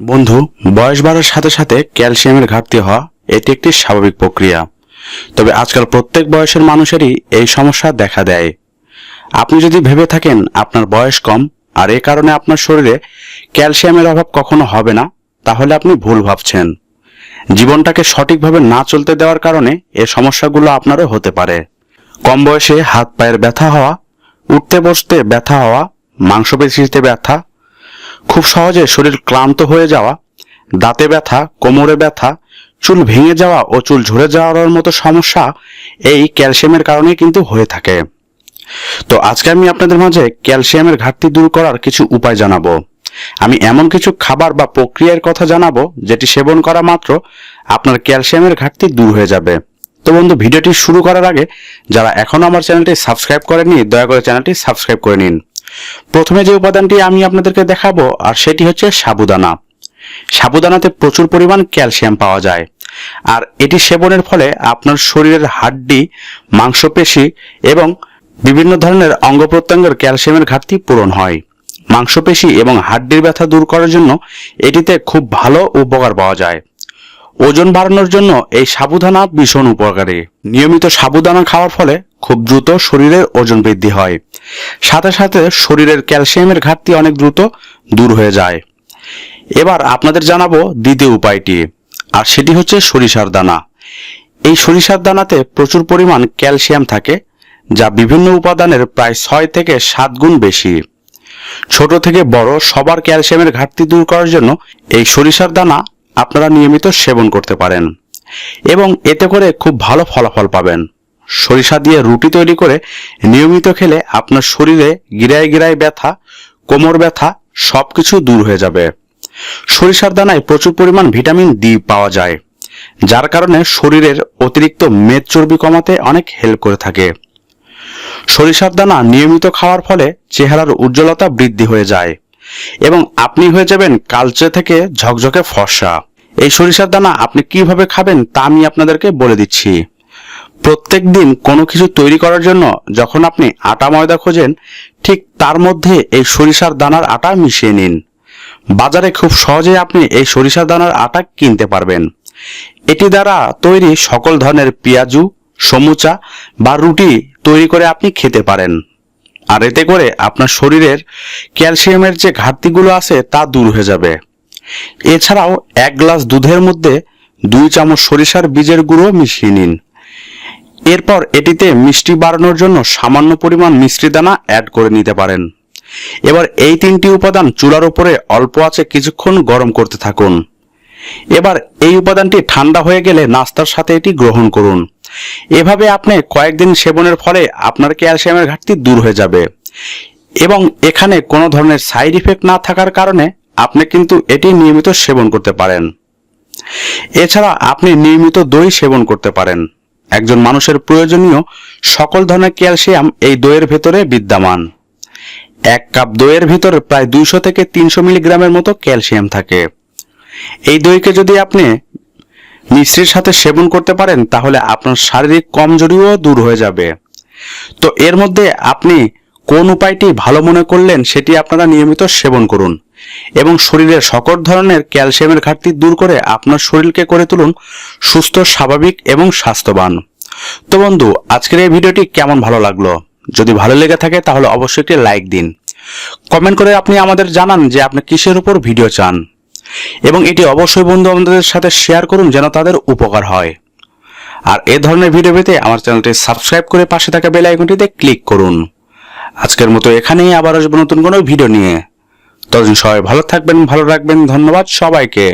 বন্ধু, বয়স বাড়ার সাথে সাথে ক্যালসিয়ামের ঘাটতি হওয়া এটি একটি স্বাভাবিক প্রক্রিয়া। তবে আজকাল প্রত্যেক বয়সের মানুষেরই এই সমস্যা দেখা দেয়। আপনি যদি ভেবে থাকেন আপনার বয়স কম আর এ কারণে আপনার শরীরে ক্যালসিয়ামের অভাব কখনো হবে না, তাহলে আপনি ভুল ভাবছেন। জীবনটাকে সঠিকভাবে না চলতে দেওয়ার কারণে এ সমস্যাগুলো আপনারও হতে পারে। কম বয়সে হাত পায়ের ব্যথা হওয়া উঠতে বসতে ব্যথা হওয়া, মাংসপেশিতে ব্যথা খুব সহজে শরীর ক্লান্ত হয়ে যাওয়া, দাঁতে ব্যথা, কোমরে ব্যথা, চুল ভেঙে যাওয়া ও চুল ঝরে যাওয়ার মতো সমস্যা এই ক্যালসিয়ামের কারণে কিন্তু হয়ে থাকে। তো আজকে আমি আপনাদের মাঝে ক্যালসিয়ামের ঘাটতি দূর করার কিছু উপায় জানাব। আমি এমন কিছু খাবার বা প্রক্রিয়ার কথা জানাব, যেটি সেবন করা মাত্র আপনার ক্যালসিয়ামের ঘাটতি দূর হয়ে যাবে। তো বন্ধু, ভিডিওটি শুরু করার আগে যারা এখনও আমার চ্যানেলটি সাবস্ক্রাইব করেনি দয়া করে চ্যানেলটি সাবস্ক্রাইব করে নিন। প্রথমে যে উপাদানটি আমি আপনাদেরকে দেখাবো, আর সেটি হচ্ছে সাবুদানা। সাবুদানাতে প্রচুর পরিমাণ ক্যালসিয়াম পাওয়া যায়। আর এটি সেবনের ফলে আপনার শরীরের হাড্ডি, মাংসপেশি এবং বিভিন্ন ধরনের অঙ্গ প্রত্যঙ্গের ক্যালসিয়ামের ঘাটতি পূরণ হয়। মাংসপেশি এবং হাড্ডির ব্যথা দূর করার জন্য এটিতে খুব ভালো উপকার পাওয়া যায়। ওজন বাড়ানোর জন্য এই সাবুদানা ভীষণ উপকারী। নিয়মিত সাবুদানা খাওয়ার ফলে খুব দ্রুত শরীরের ওজন বৃদ্ধি হয়। সাথে সাথে শরীরের ক্যালসিয়ামের ঘাটতি অনেক দ্রুত দূর হয়ে যায়। এবার আপনাদের জানাব দ্বিতীয় উপায়টি, আর সেটি হচ্ছে সরিষার দানা। এই সরিষার দানাতে প্রচুর পরিমাণ ক্যালসিয়াম থাকে, যা বিভিন্ন উপাদানের প্রায় ছয় থেকে সাত গুণ বেশি। ছোট থেকে বড় সবার ক্যালসিয়ামের ঘাটতি দূর করার জন্য এই সরিষার দানা আপনারা নিয়মিত সেবন করতে পারেন, এবং এতে করে খুব ভালো ফলাফল পাবেন। সরিষা দিয়ে রুটি তৈরি করে নিয়মিত খেলে আপনার শরীরে গিরায় গিরায় ব্যথা, কোমর ব্যথা সবকিছু দূর হয়ে যাবে। সরিষার দানায় প্রচুর পরিমাণ ভিটামিন ডি পাওয়া যায়, যার কারণে শরীরের অতিরিক্ত মেদ চর্বি কমাতে অনেক হেল্প করে থাকে। সরিষার দানা নিয়মিত খাওয়ার ফলে চেহারার উজ্জ্বলতা বৃদ্ধি হয়ে যায় এবং আপনি হয়ে যাবেন কালচে থেকে ঝকঝকে ফর্সা। এই সরিষার দানা আপনি কীভাবে খাবেন তা আমি আপনাদেরকে বলে দিচ্ছি। প্রত্যেক দিন কোনো কিছু তৈরি করার জন্য যখন আপনি আটা ময়দা খোঁজেন, ঠিক তার মধ্যে এই সরিষার দানার আটা মিশিয়ে নিন। বাজারে খুব সহজেই আপনি এই সরিষার দানার আটা কিনতে পারবেন। এটি দ্বারা তৈরি সকল ধরনের পেঁয়াজু, সমুচা বা রুটি তৈরি করে আপনি খেতে পারেন। আর এতে করে আপনার শরীরের ক্যালসিয়ামের যে ঘাটতিগুলো আছে তা দূর হয়ে যাবে। এছাড়াও এক গ্লাস দুধের মধ্যে দুই চামচ সরিষার বীজের গুঁড়ো মিশিয়ে নিন। এরপর এটিতে মিষ্টি বাড়ানোর জন্য সামান্য পরিমাণ মিষ্টি দানা অ্যাড করে নিতে পারেন। এবার এই তিনটি উপাদান চুলার উপরে অল্প আছে কিছুক্ষণ গরম করতে থাকুন। এবার এই উপাদানটি ঠান্ডা হয়ে গেলে নাস্তার সাথে এটি গ্রহণ করুন। এভাবে আপনি কয়েকদিন সেবনের ফলে আপনার ক্যালসিয়ামের ঘাটতি দূর হয়ে যাবে। এবং এখানে কোনো ধরনের সাইড ইফেক্ট না থাকার কারণে আপনি কিন্তু এটি নিয়মিত সেবন করতে পারেন। এছাড়া আপনি নিয়মিত দই সেবন করতে পারেন। একজন মানুষের প্রয়োজনীয় সকল ধরনের ক্যালসিয়াম এই দইয়ের ভেতরে বিদ্যমান। এক কাপ দইয়ের ভিতরে প্রায় দুইশো থেকে তিনশো মিলিগ্রামের মতো ক্যালসিয়াম থাকে। এই দইকে যদি আপনি মিশ্রির সাথে সেবন করতে পারেন, তাহলে আপনার শারীরিক কমজোরিও দূর হয়ে যাবে। তো এর মধ্যে আপনি কোন উপায়টি ভালো মনে করলেন, সেটি আপনারা নিয়মিত সেবন করুন। এবং শরীরের সকল ধরনের ক্যালসিয়ামের ঘাটতি দূর করে আপনার শরীরকে করে তুলুন সুস্থ, স্বাভাবিক এবং স্বাস্থ্যবান। তো বন্ধু, আজকের এই ভিডিওটি কেমন ভালো লাগল? যদি ভালো লেগে থাকে তাহলে অবশ্যই একটি লাইক দিন। কমেন্ট করে আপনি আমাদের জানান যে আপনি কিসের উপর ভিডিও চান। এবং এটি অবশ্যই বন্ধু বান্ধবদের সাথে শেয়ার করুন যেন তাদের উপকার হয়। আর এ ধরনের ভিডিও পেতে আমার চ্যানেলটি সাবস্ক্রাইব করে পাশে থাকা বেল আইকনটিতে ক্লিক করুন। আজকের মতো এখানেই আবার আসব নতুন কোনো ভিডিও নিয়ে। ততদিন সবাই ভালো থাকবেন ভালো রাখবেন ধন্যবাদ সবাইকে।